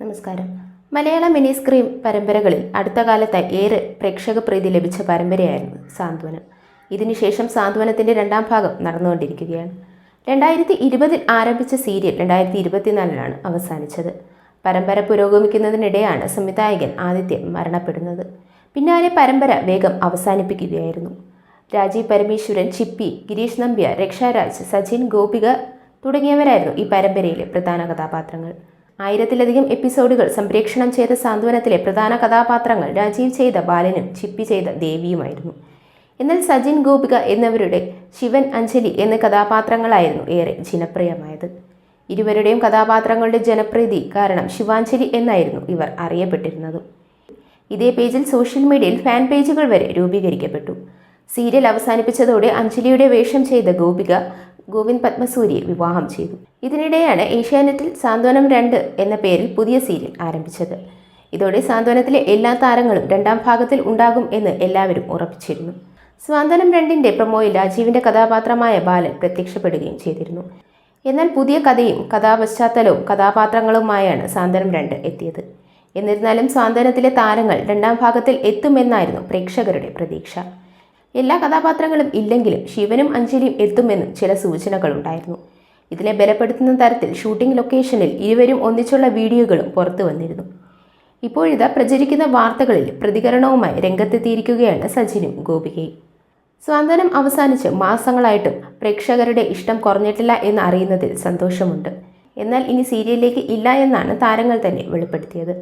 നമസ്കാരം. മലയാള mini screen പരമ്പരകളിൽ അടുത്ത കാലത്ത് ഏറെ പ്രേക്ഷക പ്രീതി ലഭിച്ച പരമ്പരയായിരുന്നു സാന്ത്വനം. ഇതിനുശേഷം സാന്ത്വനത്തിന്റെ രണ്ടാം ഭാഗം നടന്നുകൊണ്ടിരിക്കുകയാണ്. രണ്ടായിരത്തി ഇരുപതിൽ ആരംഭിച്ച സീരിയൽ രണ്ടായിരത്തി ഇരുപത്തിനാലിലാണ് അവസാനിച്ചത്. പരമ്പര പുരോഗമിക്കുന്നതിനിടെയാണ് സംവിധായകൻ ആദിത്യൻ മരണപ്പെടുന്നത്. പിന്നാലെ പരമ്പര വേഗം അവസാനിപ്പിക്കുകയായിരുന്നു. രാജീവ് പരമേശ്വരൻ ചിപ്പി ഗിരീഷ് നമ്പ്യ രക്ഷാരാജ് സജിൻ ഗോപിക തുടങ്ങിയവരായിരുന്നു ഈ പരമ്പരയിലെ പ്രധാന കഥാപാത്രങ്ങൾ. ആയിരത്തിലധികം എപ്പിസോഡുകൾ സംപ്രേക്ഷണം ചെയ്ത സാന്ത്വനത്തിലെ പ്രധാന കഥാപാത്രങ്ങൾ രാജീവ് ചെയ്ത ബാലനും ചിപ്പി ചെയ്ത ദേവിയുമായിരുന്നു. എന്നാൽ സജിൻ ഗോപിക എന്നിവരുടെ ശിവൻ അഞ്ജലി എന്ന കഥാപാത്രങ്ങളായിരുന്നു ഏറെ ജനപ്രിയമായത്. ഇരുവരുടെയും കഥാപാത്രങ്ങളുടെ ജനപ്രീതി കാരണം ശിവാഞ്ജലി എന്നായിരുന്നു ഇവർ അറിയപ്പെട്ടിരുന്നത്. ഇതേ പേജിൽ സോഷ്യൽ മീഡിയയിൽ ഫാൻ പേജുകൾ വരെ രൂപീകരിക്കപ്പെട്ടു. സീരിയൽ അവസാനിപ്പിച്ചതോടെ അഞ്ജലിയുടെ വേഷം ചെയ്ത ഗോപിക ഗോവിന്ദ് പത്മസൂരിയെ വിവാഹം ചെയ്തു. ഇതിനിടെയാണ് ഏഷ്യാനെറ്റിൽ സാന്ത്വനം രണ്ട് എന്ന പേരിൽ പുതിയ സീരിയൽ ആരംഭിച്ചത്. ഇതോടെ സാന്ത്വനത്തിലെ എല്ലാ താരങ്ങളും രണ്ടാം ഭാഗത്തിൽ ഉണ്ടാകും എന്ന് എല്ലാവരും ഉറപ്പിച്ചിരുന്നു. സ്വാന്തനം രണ്ടിന്റെ പ്രൊമോയിൽ രാജീവിന്റെ കഥാപാത്രമായ ബാലൻ പ്രത്യക്ഷപ്പെടുകയും ചെയ്തിരുന്നു. എന്നാൽ പുതിയ കഥയും കഥാപശ്ചാത്തലവും കഥാപാത്രങ്ങളുമായാണ് സാന്ത്വനം രണ്ട് എത്തിയത്. എന്നിരുന്നാലും സ്വാന്തനത്തിലെ താരങ്ങൾ രണ്ടാം ഭാഗത്തിൽ എത്തുമെന്നായിരുന്നു പ്രേക്ഷകരുടെ പ്രതീക്ഷ. എല്ലാ കഥാപാത്രങ്ങളും ഇല്ലെങ്കിലും ശിവനും അഞ്ജലിയും എത്തുമെന്നും ചില സൂചനകളുണ്ടായിരുന്നു. ഇതിനെ ബലപ്പെടുത്തുന്ന തരത്തിൽ ഷൂട്ടിംഗ് ലൊക്കേഷനിൽ ഇരുവരും ഒന്നിച്ചുള്ള വീഡിയോകളും പുറത്തു വന്നിരുന്നു. ഇപ്പോഴിതാ പ്രചരിക്കുന്ന വാർത്തകളിൽ പ്രതികരണവുമായി രംഗത്തെത്തിയിരിക്കുകയാണ് സജിനും ഗോപികയും. സ്വാന്തനം അവസാനിച്ച് മാസങ്ങളായിട്ടും പ്രേക്ഷകരുടെ ഇഷ്ടം കുറഞ്ഞിട്ടില്ല എന്ന് അറിയുന്നതിൽ സന്തോഷമുണ്ട്. എന്നാൽ ഇനി സീരിയലിലേക്ക് ഇല്ല എന്നാണ് താരങ്ങൾ തന്നെ വെളിപ്പെടുത്തിയത്.